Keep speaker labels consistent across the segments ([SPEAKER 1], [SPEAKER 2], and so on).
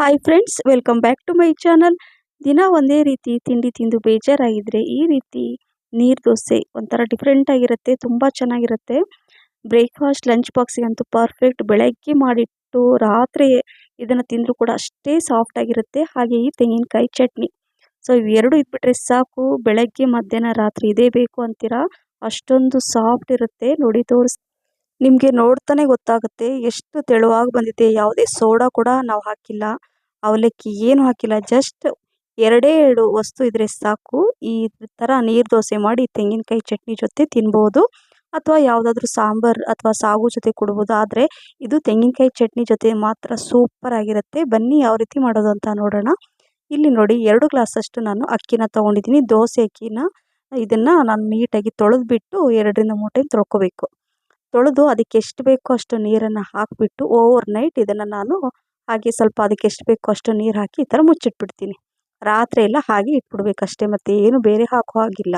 [SPEAKER 1] Hi friends welcome back to my channel ದಿನ ಒಂದೇ ರೀತಿ ತಿಂಡಿ ತಿಂದು ಬೇಜಾರಾಗಿದ್ದರೆ ಈ ರೀತಿ ನೀರು ದೋಸೆ ಒಂಥರ ಡಿಫ್ರೆಂಟ್ ಆಗಿರುತ್ತೆ, ತುಂಬ ಚೆನ್ನಾಗಿರುತ್ತೆ. ಬ್ರೇಕ್ಫಾಸ್ಟ್ ಲಂಚ್ ಬಾಕ್ಸಿಗಂತೂ ಪರ್ಫೆಕ್ಟ್ ಬೆಳಗ್ಗೆ ಮಾಡಿಟ್ಟು ರಾತ್ರಿ ಇದನ್ನು ತಿಂದರೂ ಕೂಡ ಅಷ್ಟೇ ಸಾಫ್ಟ್ ಆಗಿರುತ್ತೆ. ಹಾಗೆ ಈ ತೆಂಗಿನಕಾಯಿ ಚಟ್ನಿ. ಸೊ ಇವೆರಡು ಇದ್ಬಿಟ್ರೆ ಸಾಕು. ಬೆಳಗ್ಗೆ, ಮಧ್ಯಾಹ್ನ, ರಾತ್ರಿ ಇದೇ ಬೇಕು ಅಂತೀರಾ? ಅಷ್ಟೊಂದು ಸಾಫ್ಟ್ ಇರುತ್ತೆ. ನೋಡಿ ತೋರಿಸ್ ನಿಮಗೆ ನೋಡ್ತಾನೆ ಗೊತ್ತಾಗುತ್ತೆ, ಎಷ್ಟು ತೆಳುವಾಗಿ ಬಂದಿದೆ, ಯಾವುದೇ ಸೋಡಾ ಕೂಡ ನಾವು ಹಾಕಿಲ್ಲ, ಅವಲಕ್ಕಿ ಏನು ಹಾಕಿಲ್ಲ ಜಸ್ಟ್ ಎರಡೇ ಎರಡು ವಸ್ತು ಇದ್ರೆ ಸಾಕು, ಈ ಥರ ನೀರು ದೋಸೆ ಮಾಡಿ ತೆಂಗಿನಕಾಯಿ ಚಟ್ನಿ ಜೊತೆ ತಿನ್ಬೋದು, ಅಥವಾ ಯಾವುದಾದ್ರೂ ಸಾಂಬಾರು ಅಥವಾ ಸಾಗು ಜೊತೆ ಕೊಡ್ಬೋದು, ಆದರೆ ಇದು ತೆಂಗಿನಕಾಯಿ ಚಟ್ನಿ ಜೊತೆ ಮಾತ್ರ ಸೂಪರ್ ಆಗಿರುತ್ತೆ. ಬನ್ನಿ ಯಾವ ರೀತಿ ಮಾಡೋದು ಅಂತ ನೋಡೋಣ. ಇಲ್ಲಿ ನೋಡಿ, ಎರಡು ಗ್ಲಾಸಷ್ಟು ನಾನು ಅಕ್ಕಿನ ತೊಗೊಂಡಿದ್ದೀನಿ, ದೋಸೆ ಅಕ್ಕಿನ, ಇದನ್ನು ನಾನು ನೀಟಾಗಿ ತೊಳೆದ್ಬಿಟ್ಟು ಎರಡರಿಂದ ಮೂರು ಟೈಮ್ ತೊಳ್ಕೊಬೇಕು. ತೊಳೆದು ಅದಕ್ಕೆ ಎಷ್ಟು ಬೇಕೋ ಅಷ್ಟು ನೀರನ್ನು ಹಾಕಿಬಿಟ್ಟು ಓವರ್ ನೈಟ್ ಇದನ್ನು ನಾನು ಹಾಗೆ ಸ್ವಲ್ಪ ಅದಕ್ಕೆ ಎಷ್ಟು ಬೇಕೋ ಅಷ್ಟು ನೀರು ಹಾಕಿ ಈ ಥರ ಮುಚ್ಚಿಟ್ಬಿಡ್ತೀನಿ. ರಾತ್ರಿ ಎಲ್ಲ ಹಾಗೆ ಇಟ್ಬಿಡ್ಬೇಕಷ್ಟೇ ಮತ್ತು ಏನು ಬೇರೆ ಹಾಕೋ ಹಾಗಿಲ್ಲ.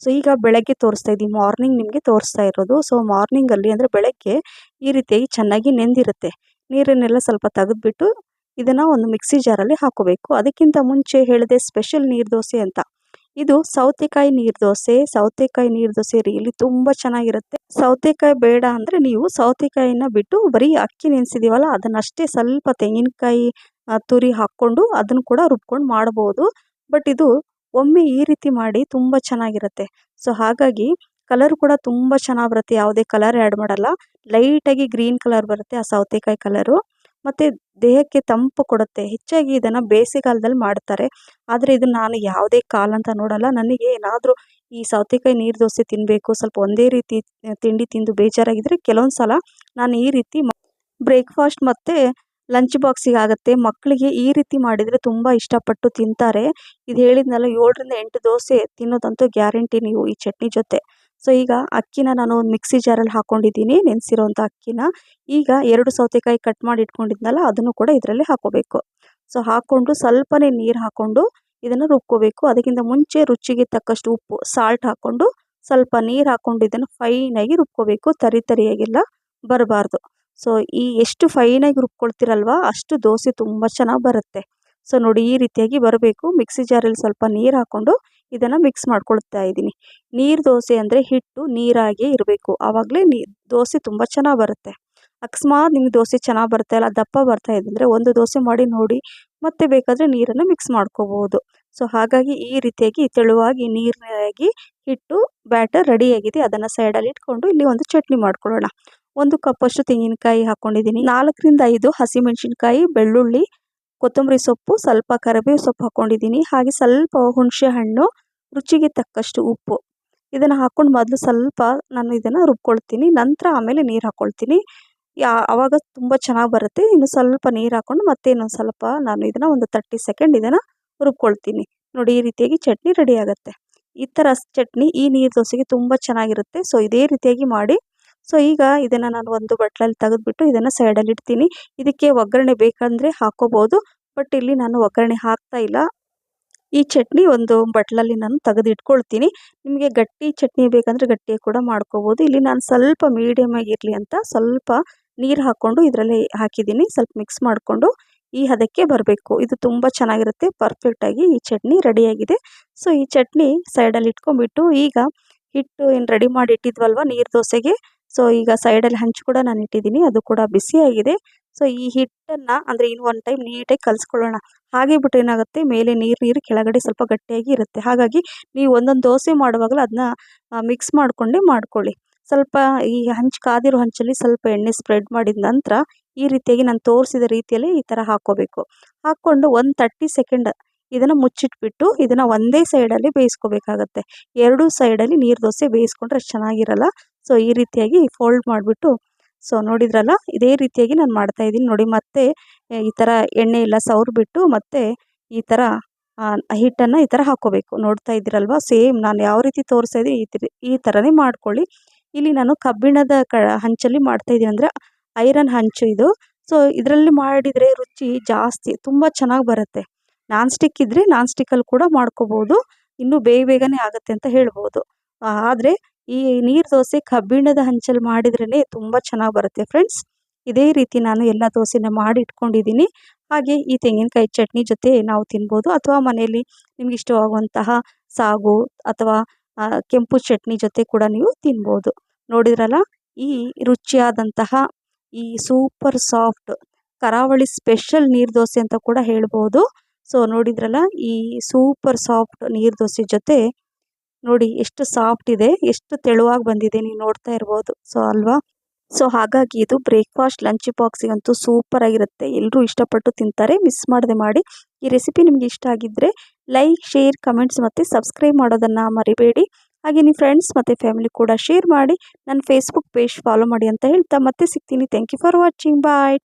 [SPEAKER 1] ಸೊ ಈಗ ಬೆಳಗ್ಗೆ ತೋರಿಸ್ತಾ ಇದ್ದೀನಿ ಮಾರ್ನಿಂಗ್ ನಿಮಗೆ ತೋರಿಸ್ತಾ ಇರೋದು. ಸೊ ಮಾರ್ನಿಂಗಲ್ಲಿ ಅಂದರೆ ಬೆಳಗ್ಗೆ ಈ ರೀತಿಯಾಗಿ ಚೆನ್ನಾಗಿ ನೆಂದಿರುತ್ತೆ. ನೀರನ್ನೆಲ್ಲ ಸ್ವಲ್ಪ ತೆಗೆದ್ಬಿಟ್ಟು ಇದನ್ನು ಒಂದು ಮಿಕ್ಸಿ ಜಾರಲ್ಲಿ ಹಾಕೋಬೇಕು. ಅದಕ್ಕಿಂತ ಮುಂಚೆ ಹೇಳಿದೆ ಸ್ಪೆಷಲ್ ನೀರು ದೋಸೆ ಅಂತ. ಇದು ಸೌತೆಕಾಯಿ ನೀರು ದೋಸೆ. ಸೌತೆಕಾಯಿ ನೀರು ದೋಸೆ ರಿಯಲಿ ತುಂಬ ಚೆನ್ನಾಗಿರುತ್ತೆ. ಸೌತೆಕಾಯಿ ಬೇಡ ಅಂದರೆ ನೀವು ಸೌತೆಕಾಯಿನ ಬಿಟ್ಟು ಬರೀ ಅಕ್ಕಿ ನೆನೆಸಿದೀವಲ್ಲ, ಅದನ್ನಷ್ಟೇ ಸ್ವಲ್ಪ ತೆಂಗಿನಕಾಯಿ ತುರಿ ಹಾಕ್ಕೊಂಡು ಅದನ್ನು ಕೂಡ ರುಬ್ಕೊಂಡು ಮಾಡ್ಬೋದು. ಬಟ್ ಇದು ಒಮ್ಮೆ ಈ ರೀತಿ ಮಾಡಿ ತುಂಬ ಚೆನ್ನಾಗಿರುತ್ತೆ. ಸೊ, ಹಾಗಾಗಿ ಕಲರ್ ಕೂಡ ತುಂಬ ಚೆನ್ನಾಗಿ ಬರುತ್ತೆ. ಯಾವುದೇ ಕಲರ್ ಆ್ಯಡ್ ಮಾಡಲ್ಲ. ಲೈಟಾಗಿ ಗ್ರೀನ್ ಕಲರ್ ಬರುತ್ತೆ ಆ ಸೌತೆಕಾಯಿ ಕಲರು. ಮತ್ತು ದೇಹಕ್ಕೆ ತಂಪು ಕೊಡುತ್ತೆ. ಹೆಚ್ಚಾಗಿ ಇದನ್ನು ಬೇಸಿಗೆಗಾಲದಲ್ಲಿ ಮಾಡ್ತಾರೆ. ಆದರೆ ಇದನ್ನು ನಾನು ಯಾವುದೇ ಕಾಲ ಅಂತ ನೋಡಲ್ಲ. ನನಗೆ ಏನಾದರೂ ಈ ಸೌತೆಕಾಯಿ ನೀರು ದೋಸೆ ತಿನ್ನಬೇಕು ಸ್ವಲ್ಪ ಒಂದೇ ರೀತಿ ತಿಂಡಿ ತಿಂದು ಬೇಜಾರಾಗಿದ್ದರೆ ಕೆಲವೊಂದು ಸಲ ನಾನು ಈ ರೀತಿ ಬ್ರೇಕ್ಫಾಸ್ಟ್ ಮತ್ತು ಲಂಚ್ ಬಾಕ್ಸಿಗೆ ಆಗುತ್ತೆ. ಮಕ್ಕಳಿಗೆ ಈ ರೀತಿ ಮಾಡಿದರೆ ತುಂಬ ಇಷ್ಟಪಟ್ಟು ತಿಂತಾರೆ. ಇದು ಹೇಳಿದ್ನಲ್ಲ, ಏಳರಿಂದ ಎಂಟು ದೋಸೆ ತಿನ್ನೋದಂತೂ ಗ್ಯಾರಂಟಿ ನೀವು ಈ ಚಟ್ನಿ ಜೊತೆ. ಸೊ ಈಗ ಅಕ್ಕಿನ ನಾನು ಮಿಕ್ಸಿ ಜಾರಲ್ಲಿ ಹಾಕ್ಕೊಂಡಿದ್ದೀನಿ ನೆನೆಸಿರೋಂಥ ಅಕ್ಕಿನ. ಈಗ ಎರಡು ಸೌತೆಕಾಯಿ ಕಟ್ ಮಾಡಿ ಇಟ್ಕೊಂಡಿದ್ನಲ್ಲ, ಅದನ್ನು ಕೂಡ ಇದರಲ್ಲಿ ಹಾಕೋಬೇಕು. ಸೊ ಹಾಕ್ಕೊಂಡು ಸ್ವಲ್ಪನೇ ನೀರು ಹಾಕ್ಕೊಂಡು ಇದನ್ನು ರುಬ್ಕೋಬೇಕು. ಅದಕ್ಕಿಂತ ಮುಂಚೆ ರುಚಿಗೆ ತಕ್ಕಷ್ಟು ಉಪ್ಪು ಸಾಲ್ಟ್ ಹಾಕ್ಕೊಂಡು ಸ್ವಲ್ಪ ನೀರು ಹಾಕ್ಕೊಂಡು ಇದನ್ನು ಫೈನಾಗಿ ರುಬ್ಕೋಬೇಕು. ತರಿ ತರಿಯಾಗಿಲ್ಲ, ಬರಬಾರ್ದು. ಸೊ ಈ ಎಷ್ಟು ಫೈನಾಗಿ ರುಬ್ಕೊಳ್ತಿರಲ್ವ, ಅಷ್ಟು ದೋಸೆ ತುಂಬ ಚೆನ್ನಾಗಿ ಬರುತ್ತೆ. ಸೊ ನೋಡಿ ಈ ರೀತಿಯಾಗಿ ಬರಬೇಕು. ಮಿಕ್ಸಿ ಜಾರಲ್ಲಿ ಸ್ವಲ್ಪ ನೀರು ಹಾಕ್ಕೊಂಡು ಇದನ್ನು ಮಿಕ್ಸ್ ಮಾಡ್ಕೊಳ್ತಾ ಇದ್ದೀನಿ. ನೀರು ದೋಸೆ ಅಂದರೆ ಹಿಟ್ಟು ನೀರಾಗಿ ಇರಬೇಕು. ಆವಾಗಲೇ ನೀ, ದೋಸೆ ತುಂಬ ಚೆನ್ನಾಗಿ ಬರುತ್ತೆ. ಅಕಸ್ಮಾತ್ ನಿಮ್ಗೆ ದೋಸೆ ಚೆನ್ನಾಗಿ ಬರ್ತಾ ಇಲ್ಲ ದಪ್ಪ ಬರ್ತಾ ಇದೆ ಅಂದರೆ ಒಂದು ದೋಸೆ ಮಾಡಿ ನೋಡಿ, ಮತ್ತೆ ಬೇಕಾದರೆ ನೀರನ್ನು ಮಿಕ್ಸ್ ಮಾಡ್ಕೋಬೋದು. ಸೊ ಹಾಗಾಗಿ ಈ ರೀತಿಯಾಗಿ ತೆಳುವಾಗಿ ನೀರಾಗಿ ಹಿಟ್ಟು ಬ್ಯಾಟರ್ ರೆಡಿಯಾಗಿದೆ ಅದನ್ನು ಸೈಡಲ್ಲಿ ಇಟ್ಕೊಂಡು ಇಲ್ಲಿ ಒಂದು ಚಟ್ನಿ ಮಾಡ್ಕೊಳ್ಳೋಣ. ಒಂದು ಕಪ್ಪಷ್ಟು ತೆಂಗಿನಕಾಯಿ ಹಾಕ್ಕೊಂಡಿದ್ದೀನಿ ನಾಲ್ಕರಿಂದ ಐದು ಹಸಿಮೆಣಸಿನ್ಕಾಯಿ, ಬೆಳ್ಳುಳ್ಳಿ ಕೊತ್ತಂಬರಿ ಸೊಪ್ಪು, ಸ್ವಲ್ಪ ಕರಿಬೇವು ಸೊಪ್ಪು ಹಾಕ್ಕೊಂಡಿದ್ದೀನಿ ಹಾಗೆ ಸ್ವಲ್ಪ ಹುಣಸೆ ಹಣ್ಣು, ರುಚಿಗೆ ತಕ್ಕಷ್ಟು ಉಪ್ಪು. ಇದನ್ನು ಹಾಕ್ಕೊಂಡು ಮೊದಲು ಸ್ವಲ್ಪ ನಾನು ಇದನ್ನು ರುಬ್ಕೊಳ್ತೀನಿ. ನಂತರ ಆಮೇಲೆ ನೀರು ಹಾಕ್ಕೊಳ್ತೀನಿ ಯಾ ಆವಾಗ ತುಂಬ ಚೆನ್ನಾಗಿ ಬರುತ್ತೆ. ಇನ್ನು ಸ್ವಲ್ಪ ನೀರು ಹಾಕ್ಕೊಂಡು ಮತ್ತೆ ಇನ್ನೊಂದು ಸ್ವಲ್ಪ ನಾನು ಇದನ್ನು ಒಂದು ತರ್ಟಿ ಸೆಕೆಂಡ್ ಇದನ್ನು ರುಬ್ಕೊಳ್ತೀನಿ. ನೋಡಿ, ಈ ರೀತಿಯಾಗಿ ಚಟ್ನಿ ರೆಡಿ ಆಗುತ್ತೆ. ಈ ಥರ ಚಟ್ನಿ, ಈ ನೀರು ದೋಸೆಗೆ ತುಂಬ ಚೆನ್ನಾಗಿರುತ್ತೆ. ಸೊ ಇದೇ ರೀತಿಯಾಗಿ ಮಾಡಿ ಸೊ ಈಗ ಇದನ್ನು ನಾನು ಒಂದು ಬಟ್ಲಲ್ಲಿ ತೆಗೆದುಬಿಟ್ಟು ಇದನ್ನು ಸೈಡಲ್ಲಿ ಇಡ್ತೀನಿ. ಇದಕ್ಕೆ ಒಗ್ಗರಣೆ ಬೇಕಂದರೆ ಹಾಕೋಬೋದು. ಬಟ್ ಇಲ್ಲಿ ನಾನು ಒಗ್ಗರಣೆ ಹಾಕ್ತಾ ಇಲ್ಲ. ಈ ಚಟ್ನಿ ಒಂದು ಬಟ್ಲಲ್ಲಿ ನಾನು ತೆಗೆದು ಇಟ್ಕೊಳ್ತೀನಿ ನಿಮಗೆ ಗಟ್ಟಿ ಚಟ್ನಿ ಬೇಕಂದರೆ ಗಟ್ಟಿ ಕೂಡ ಮಾಡ್ಕೋಬೋದು. ಇಲ್ಲಿ ನಾನು ಸ್ವಲ್ಪ ಮೀಡಿಯಮ್ ಆಗಿರಲಿ ಅಂತ ಸ್ವಲ್ಪ ನೀರು ಹಾಕ್ಕೊಂಡು ಇದರಲ್ಲಿ ಹಾಕಿದ್ದೀನಿ. ಸ್ವಲ್ಪ ಮಿಕ್ಸ್ ಮಾಡಿಕೊಂಡು ಈ ಹದಕ್ಕೆ ಬರಬೇಕು. ಇದು ತುಂಬ ಚೆನ್ನಾಗಿರುತ್ತೆ. ಪರ್ಫೆಕ್ಟಾಗಿ ಈ ಚಟ್ನಿ ರೆಡಿಯಾಗಿದೆ. ಸೊ ಈ ಚಟ್ನಿ ಸೈಡಲ್ಲಿ ಇಟ್ಕೊಂಡ್ಬಿಟ್ಟು ಈಗ ಹಿಟ್ಟು ಏನು ರೆಡಿ ಮಾಡಿ ಇಟ್ಟಿದ್ವಲ್ವ? ನೀರು ದೋಸೆಗೆ. ಸೊ ಈಗ ಸೈಡಲ್ಲಿ ಹಂಚು ಕೂಡ ನಾನು ಇಟ್ಟಿದ್ದೀನಿ. ಅದು ಕೂಡ ಬಿಸಿಯಾಗಿದೆ ಸೊ ಈ ಹಿಟ್ಟನ್ನು ಅಂದರೆ ಇನ್ನು ಒನ್ ಟೈಮ್ ನೀಟಾಗಿ ಕಲಿಸ್ಕೊಳ್ಳೋಣ. ಹಾಗೆ ಬಿಟ್ಟು ಏನಾಗುತ್ತೆ? ಮೇಲೆ ನೀರು ನೀರು ಕೆಳಗಡೆ ಸ್ವಲ್ಪ ಗಟ್ಟಿಯಾಗಿ ಇರುತ್ತೆ. ಹಾಗಾಗಿ ನೀವು ಒಂದೊಂದು ದೋಸೆ ಮಾಡುವಾಗಲೂ ಅದನ್ನ ಮಿಕ್ಸ್ ಮಾಡಿಕೊಂಡೇ ಮಾಡ್ಕೊಳ್ಳಿ. ಸ್ವಲ್ಪ ಈ ಹಂಚು, ಕಾದಿರೋ ಹಂಚಲ್ಲಿ ಸ್ವಲ್ಪ ಎಣ್ಣೆ ಸ್ಪ್ರೆಡ್ ಮಾಡಿದ ನಂತರ ಈ ರೀತಿಯಾಗಿ ನಾನು ತೋರಿಸಿದ ರೀತಿಯಲ್ಲಿ ಈ ಥರ ಹಾಕ್ಕೋಬೇಕು. ಹಾಕ್ಕೊಂಡು ಒಂದು ತರ್ಟಿ ಸೆಕೆಂಡ್ ಇದನ್ನು ಮುಚ್ಚಿಟ್ಬಿಟ್ಟು ಇದನ್ನು ಒಂದೇ ಸೈಡಲ್ಲಿ ಬೇಯಿಸ್ಕೋಬೇಕಾಗತ್ತೆ. ಎರಡೂ ಸೈಡಲ್ಲಿ ನೀರು ದೋಸೆ ಬೇಯಿಸ್ಕೊಂಡ್ರೆ ಚೆನ್ನಾಗಿರಲ್ಲ. ಸೊ ಈ ರೀತಿಯಾಗಿ ಫೋಲ್ಡ್ ಮಾಡಿಬಿಟ್ಟು ಸೊ ನೋಡಿದ್ರಲ್ಲ, ಇದೇ ರೀತಿಯಾಗಿ ನಾನು ಮಾಡ್ತಾ ಇದ್ದೀನಿ. ನೋಡಿ, ಮತ್ತೆ ಈ ಥರ ಎಣ್ಣೆ ಎಲ್ಲ ಸವರ್ಬಿಟ್ಟು ಮತ್ತೆ ಈ ಥರ ಹಿಟ್ಟನ್ನು ಈ ಥರ ಹಾಕ್ಕೋಬೇಕು ನೋಡ್ತಾ ಇದ್ದೀರಲ್ವ? ಸೇಮ್ ನಾನು ಯಾವ ರೀತಿ ತೋರಿಸ್ತಾ ಇದ್ದೀನಿ, ಈ ಥರ ಈ ಥರನೇ ಮಾಡ್ಕೊಳ್ಳಿ. ಇಲ್ಲಿ ನಾನು ಕಬ್ಬಿಣದ ಕ, ಹಂಚಲ್ಲಿ ಮಾಡ್ತಾಯಿದ್ದೀನಿ ಅಂದರೆ, ಐರನ್ ಹಂಚು ಇದು. ಸೊ ಇದರಲ್ಲಿ ಮಾಡಿದರೆ ರುಚಿ ಜಾಸ್ತಿ, ತುಂಬ ಚೆನ್ನಾಗಿ ಬರುತ್ತೆ. ನಾನ್ ಸ್ಟಿಕ್ ಇದ್ದರೆ ನಾನ್ ಸ್ಟಿಕ್ಕಲ್ಲಿ ಕೂಡ ಮಾಡ್ಕೋಬೋದು. ಇನ್ನೂ ಬೇಗ ಬೇಗನೆ ಆಗುತ್ತೆ ಅಂತ ಹೇಳ್ಬೋದು. ಆದರೆ ಈ ನೀರು ದೋಸೆ ಕಬ್ಬಿಣದ ಹಂಚಲ್ಲಿ ಮಾಡಿದ್ರೇ ತುಂಬ ಚೆನ್ನಾಗಿ ಬರುತ್ತೆ ಫ್ರೆಂಡ್ಸ್ ಇದೇ ರೀತಿ ನಾನು ಎಲ್ಲ ದೋಸೆನ ಮಾಡಿ ಇಟ್ಕೊಂಡಿದ್ದೀನಿ ಹಾಗೆ ಈ ತೆಂಗಿನಕಾಯಿ ಚಟ್ನಿ ಜೊತೆ ನಾವು ತಿನ್ಬೋದು. ಅಥವಾ ಮನೆಯಲ್ಲಿ ನಿಮ್ಗೆ ಇಷ್ಟವಾಗುವಂತಹ ಸಾಗು ಅಥವಾ ಕೆಂಪು ಚಟ್ನಿ ಜೊತೆ ಕೂಡ ನೀವು ತಿನ್ಬೋದು. ನೋಡಿದ್ರಲ್ಲ? ಈ ರುಚಿಯಾದಂತಹ ಈ ಸೂಪರ್ ಸಾಫ್ಟ್ ಕರಾವಳಿ ಸ್ಪೆಷಲ್ ನೀರು ದೋಸೆ ಅಂತ ಕೂಡ ಹೇಳ್ಬೋದು. ಸೊ ನೋಡಿದ್ರಲ್ಲ? ಈ ಸೂಪರ್ ಸಾಫ್ಟ್ ನೀರು ದೋಸೆ ಜೊತೆ ನೋಡಿ, ಎಷ್ಟು ಸಾಫ್ಟ್ ಇದೆ, ಎಷ್ಟು ತೆಳುವಾಗಿ ಬಂದಿದೆ, ನೀವು ನೋಡ್ತಾ ಇರ್ಬೋದು. ಸೊ ಅಲ್ವಾ? ಸೊ ಹಾಗಾಗಿ ಇದು ಬ್ರೇಕ್ಫಾಸ್ಟ್ ಲಂಚ್ ಬಾಕ್ಸಿಗಂತೂ ಸೂಪರ್ ಆಗಿರುತ್ತೆ. ಎಲ್ಲರೂ ಇಷ್ಟಪಟ್ಟು ತಿಂತಾರೆ. ಮಿಸ್ ಮಾಡದೆ ಮಾಡಿ. ಈ ರೆಸಿಪಿ ನಿಮಗೆ ಇಷ್ಟ ಆಗಿದ್ದರೆ ಲೈಕ್ ಶೇರ್ ಕಮೆಂಟ್ಸ್ ಮತ್ತು ಸಬ್ಸ್ಕ್ರೈಬ್ ಮಾಡೋದನ್ನು ಮರಿಬೇಡಿ. ಹಾಗೆ ನಿಮ್ಮ ಫ್ರೆಂಡ್ಸ್ ಮತ್ತು ಫ್ಯಾಮಿಲಿ ಕೂಡ ಶೇರ್ ಮಾಡಿ. ನನ್ನ ಫೇಸ್ಬುಕ್ ಪೇಜ್ ಫಾಲೋ ಮಾಡಿ ಅಂತ ಹೇಳ್ತಾ ಮತ್ತೆ ಸಿಗ್ತೀನಿ. Thank you for watching bye